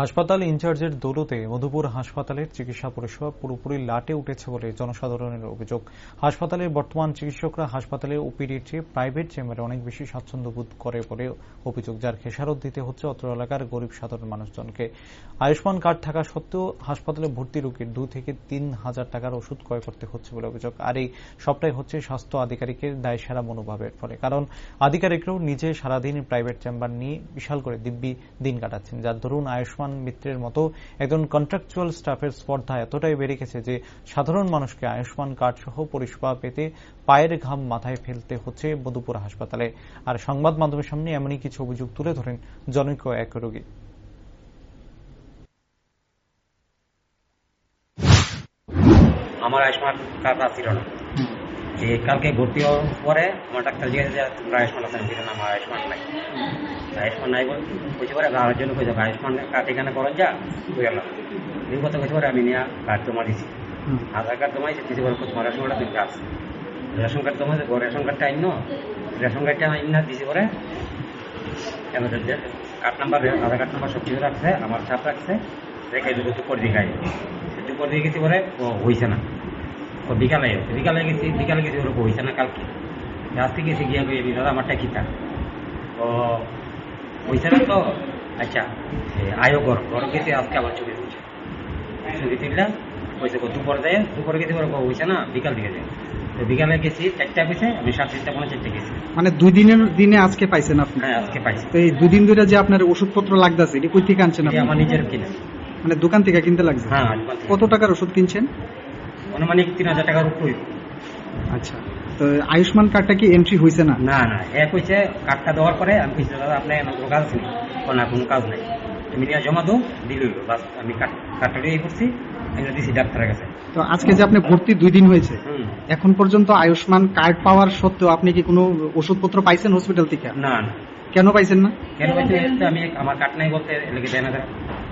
হাসপাতাল ইনচার্জের দৌলতে মধুপুর হাসপাতালের চিকিৎসা পরিষেবা পুরোপুরি লাটে উঠেছে বলে জনসাধারণের অভিযোগ। হাসপাতালের বর্তমান চিকিৎসকরা হাসপাতালে ওপিডির চেয়ে প্রাইভেট চেম্বারে অনেক বেশি স্বাচ্ছন্দ্য বোধ করে বলে অভিযোগ, যার খেসারত দিতে হচ্ছে অত্র এলাকার গরিব সাধারণ মানুষজনকে। আয়ুষ্মান কার্ড থাকা সত্ত্বেও হাসপাতালে ভর্তি রোগীর দু থেকে তিন হাজার টাকার ওষুধ ক্রয় করতে হচ্ছে বলে অভিযোগ। আর এই সবটাই হচ্ছে স্বাস্থ্য আধিকারিকের দায়সারা মনোভাবের ফলে। কারণ আধিকারিকরাও নিজে সারাদিন প্রাইভেট চেম্বার নিয়ে বিশাল করে দিব্যি দিন কাটাচ্ছেন। যার ধরুন আয়ুষ্মান মিত্রের মতো একজন কন্ট্রাকচুয়াল স্টাফের স্পর্ধা এতটাই বেড়ে গেছে যে সাধারণ মানুষকে আয়ুষ্মান কার্ড সহ পরিষেবা পেতে পায়ের ঘাম মাথায় ফেলতে হচ্ছে মধুপুর হাসপাতালে। আর সংবাদ মাধ্যমের সামনে এমনই কিছু অভিযোগ তুলে ধরেন জনৈক এক রোগী। আমার আয়ুষ্মান কার্ড না। যে কালকে ভর্তি হওয়ার পরে আমার ডাক্তার জিজ্ঞাসা যে তোমরা আয়ুষ্মান আছে না আমার আয়ুষ্মান নাই। আয়ুষ্মান নাই বলে কইতে পারে আমার জন্য কইছে আয়ুষ্মান কার্ড এখানে করেন যা হয়ে গেল এই কথা কইতে পারে আমি নিয়ে কার্ড জমা দিছি। আধার কার্ড জমা দিছি দিতে পারে তোমার রেশন কার্ডটা তুমি কাজ রেশন কার্ড জমা দিবো রেশন কার্ডটা আইন রেশন কার্ডটা আইন না দিছি পরে card number Aadhaar card number সব কিছু রাখছে আমার ছাপ রাখছে রেখে দুটো দুপুর দিকে আই দুপুর দিকে গেছি পরে ও হইছে না। ও বিকালে বিকালে গেছি বিকালে গেছি ওরকম হয়েছে না কালকে। আজকে গেছি গিয়ে কই দাদা আমারটা কিতা? ও হয়েছে না তো? আচ্ছা আয়ো ঘর ঘর গেছি আজকে আবার ছবি তুলছে ছবি তুললাম হয়েছে দুপুর দেয় দুপুরে গেছি ওরকম হয়েছে না বিকাল দিকে যায়। তো বিকালে গেছি চারটা গেছে আমি সাত তিনটা পনেরো চারটে গেছি। মানে দুই দিনের দিনে আজকে পাইছেন আপনি? হ্যাঁ আজকে পাইছি। তো এই দুদিন ধরে যে আপনার ওষুধপত্র লাগতেছে এটি কই থেকে আনছেন আপনি? আমার নিজের কিনা। মানে দোকান থেকে কিনতে লাগছে? হ্যাঁ কত টাকার ওষুধ কিনছেন? অনুমানিক তিন হাজার টাকার উপর আচ্ছা। তো আয়ুষ্মান কার্ডটা কি এন্ট্রি হয়েছে না? না না এ কইছে কার্ডটা দেওয়ার পরে আমি কইছি দাদা আপনার কোনো কাজ নেই। নি?" কোনো কাজ নাই। তুমি নিয়ে জমা দাও দিল বাস আমি কার্ড কার্ডটা দিয়ে করছি আমি দিছি ডাক্তারের কাছে। তো আজকে যে আপনি ভর্তি দুই দিন হয়েছে এখন পর্যন্ত আয়ুষ্মান কার্ড পাওয়ার সত্ত্বেও আপনি কি কোনো ওষুধপত্র পাইছেন হসপিটাল থেকে? না না। কেন পাইছেন না? কেন কইছে তো আমি আমার কার্ড নাই বলতে লেগে দেয় না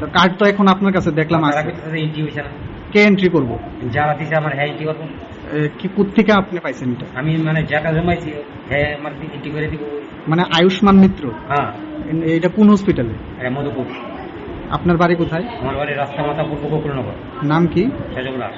তো কার্ড তো এখন আপনার কাছে দেখলাম কইতেছে ইন্টি না। কে এন্ট্রি করব? যারা দিছে আমার হ্যাঁ ইন্টি করব। কি কোথেকে আপনি পাইছেন এটা? আমি মানে জায়গা জমাইছি হ্যাঁ আমার এন্ট্রি করে দিব। মানে আয়ুষ্মান মিত্র? হ্যাঁ। এটা কোন হসপিটালে এটা মধুপুর। আপনার বাড়ি কোথায়? আমার বাড়ি রাস্তা মাথা পূর্ব গোকুলনগর। নাম কি? সেজগুলা